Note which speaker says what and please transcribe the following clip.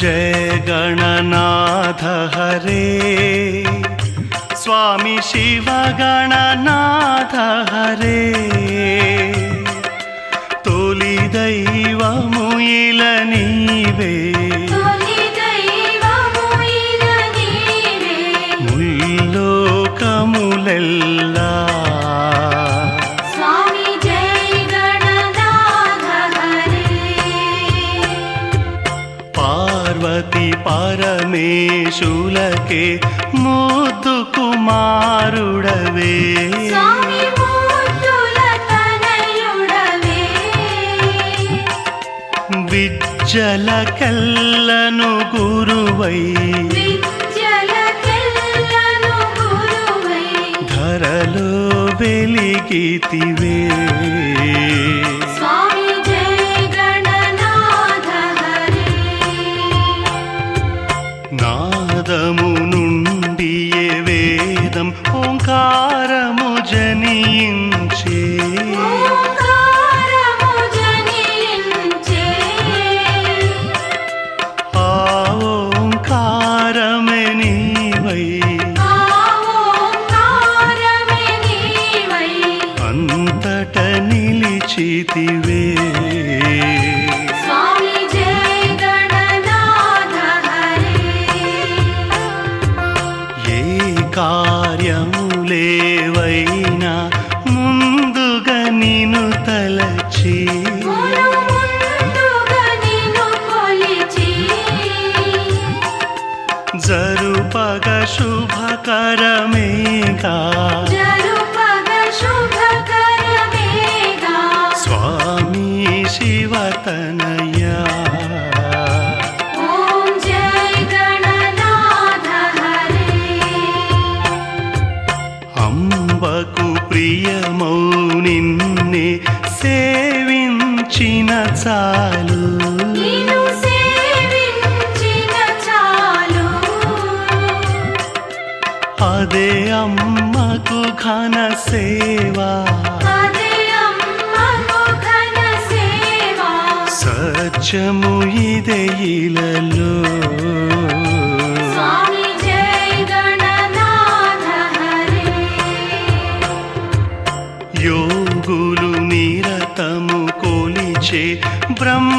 Speaker 1: जय गणनाथ हरे स्वामी शिव गणनाथ हरे
Speaker 2: तोलि
Speaker 1: दैवमुयिलनीवे పరమేశులకే ముద్దు కుమారుడవే. విజ్జల కల్లను గురువై. ధరలో వెలిగితివే. నుండి ఏ వేదం ఓంకారము జనించే. అంతట నిలిచితివే. కార్యములేవైనా ముందుగా నిన్ను తలచి జరుపగ శుభకరమేగా. స్వామి శివతనయా అంబకు ప్రియమౌ నిన్నే సేవించిన చాలు.
Speaker 2: నిన్ను సేవించిన చాలు.
Speaker 1: అదే అమ్మకు ఘన సేవా.
Speaker 2: అదే అమ్మకు ఘన సేవ.
Speaker 1: సత్యము ఇదే ఇలలో. యోగులు నిరతము కోలిచే బ్రహ్మ